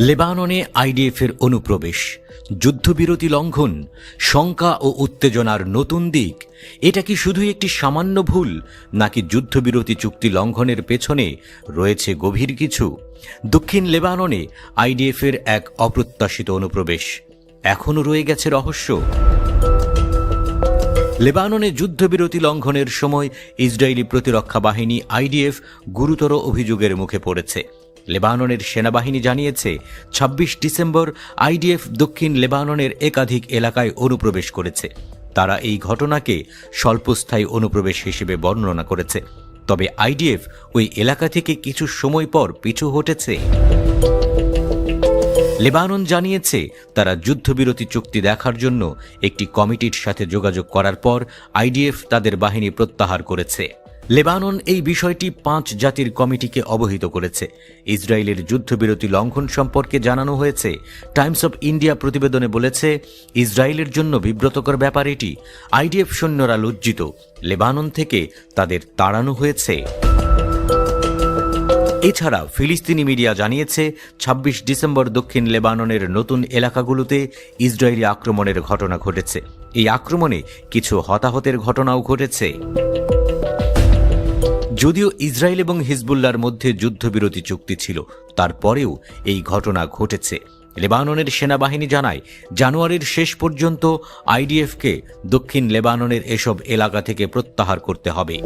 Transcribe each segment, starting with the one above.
লেবাননে আইডিএফের অনুপ্রবেশ, যুদ্ধবিরতি লঙ্ঘন, শঙ্কা ও উত্তেজনার নতুন দিক, এটা কি শুধু একটি সামান্য ভুল, নাকি যুদ্ধবিরতি চুক্তি লঙ্ঘনের পেছনে রয়েছে গভীর কিছু? দক্ষিণ লেবাননে আইডিএফের এক অপ্রত্যাশিত অনুপ্রবেশ, এখনও রয়ে গেছে রহস্য। লেবাননে যুদ্ধবিরতি লঙ্ঘনের সময় ইসরায়েলি প্রতিরক্ষা বাহিনী আইডিএফ গুরুতর অভিযোগের মুখে পড়েছে। লেবাননের সেনাবাহিনী জানিয়েছে ২৬ ডিসেম্বর আইডিএফ দক্ষিণ লেবাননের একাধিক এলাকায় অনুপ্রবেশ করেছে। তারা এই ঘটনাকে স্বল্পস্থায়ী অনুপ্রবেশ হিসেবে বর্ণনা করেছে। তবে আইডিএফ ওই এলাকা থেকে কিছু সময় পর পিছু হটেছে। লেবানন জানিয়েছে, তারা যুদ্ধবিরতি চুক্তি দেখার জন্য একটি কমিটির সাথে যোগাযোগ করার পর আইডিএফ তাদের বাহিনী প্রত্যাহার করেছে। লেবানন এই বিষয়টি পাঁচ জাতির কমিটিকে অবহিত করেছে। ইসরায়েলের যুদ্ধবিরতি লঙ্ঘন সম্পর্কে জানানো হয়েছে। টাইমস অব ইন্ডিয়া প্রতিবেদনে বলেছে, ইসরায়েলের জন্য বিব্রতকর ব্যাপার এটি। আইডিএফ সৈন্যরা লজ্জিত। লেবানন থেকে তাদের তাড়ানো হয়েছে। এছাড়া ফিলিস্তিনি মিডিয়া জানিয়েছে ২৬ ডিসেম্বর দক্ষিণ লেবাননের নতুন এলাকাগুলোতে ইসরায়েলি আক্রমণের ঘটনা ঘটেছে। এই আক্রমণে কিছু হতাহতের ঘটনাও ঘটেছে। যদিও ইসরায়েল এবং হিজবুল্লার মধ্যে যুদ্ধবিরতি চুক্তি ছিল, তারপরেও এই ঘটনা ঘটেছে। লেবাননের সেনাবাহিনী জানায়, জানুয়ারির শেষ পর্যন্ত আইডিএফকে দক্ষিণ লেবাননের এসব এলাকা থেকে প্রত্যাহার করতে হবে।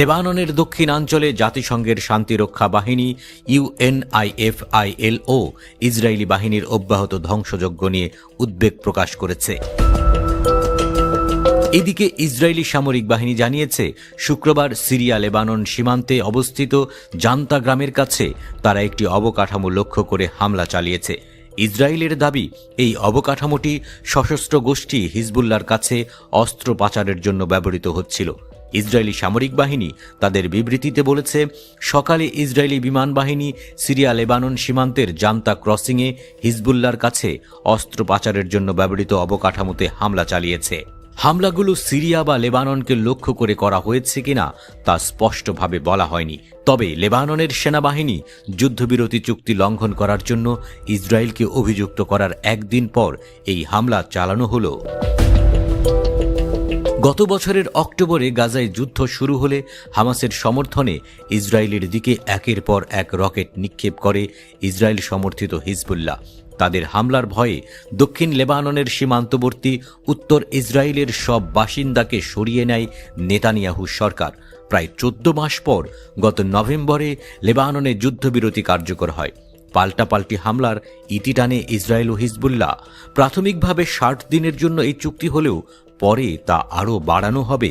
লেবাননের দক্ষিণাঞ্চলে জাতিসংঘের শান্তিরক্ষা বাহিনী, ইউএনআইএফআইএলও, ইসরায়েলি বাহিনীর অব্যাহত ধ্বংসযজ্ঞ নিয়ে উদ্বেগ প্রকাশ করেছে। এদিকে ইসরায়েলি সামরিক বাহিনী জানিয়েছে, শুক্রবার সিরিয়া লেবানন সীমান্তে অবস্থিত জান্তা গ্রামের কাছে তারা একটি অবকাঠামো লক্ষ্য করে হামলা চালিয়েছে। ইসরায়েলের দাবি, এই অবকাঠামোটি সশস্ত্র গোষ্ঠী হিজবুল্লার কাছে অস্ত্র পাচারের জন্য ব্যবহৃত হচ্ছিল। ইসরায়েলি সামরিক বাহিনী তাদের বিবৃতিতে বলেছে, সকালে ইসরায়েলি বিমান বাহিনী সিরিয়া লেবানন সীমান্তের জান্তা ক্রসিংয়ে হিজবুল্লার কাছে অস্ত্র পাচারের জন্য ব্যবহৃত অবকাঠামোতে হামলা চালিয়েছে। হামলাগুলো সিরিয়া বা লেবাননকে লক্ষ্য করে করা হয়েছে কিনা তা স্পষ্টভাবে বলা হয়নি। তবে লেবাননের সেনাবাহিনী যুদ্ধবিরতি চুক্তি লঙ্ঘন করার জন্য ইসরায়েলকে অভিযুক্ত করার একদিন পর এই হামলা চালানো হলো। গত বছরের অক্টোবরে গাজায় যুদ্ধ শুরু হলে হামাসের সমর্থনে ইসরায়েলের দিকে একের পর এক রকেট নিক্ষেপ করে ইসরায়েল সমর্থিত হিজবুল্লাহ। তাদের হামলার ভয়ে দক্ষিণ লেবাননের সীমান্তবর্তী উত্তর ইসরায়েলের সব বাসিন্দাকে সরিয়ে নেয় নেতানিয়াহু সরকার। প্রায় চোদ্দ মাস পর গত নভেম্বরে লেবাননে যুদ্ধবিরতি কার্যকর হয়। পাল্টাপাল্টি হামলার ইতি টানে ইসরায়েল ও হিজবুল্লাহ। প্রাথমিকভাবে ষাট দিনের জন্য এই চুক্তি হলেও পরে তা আরও বাড়ানো হবে।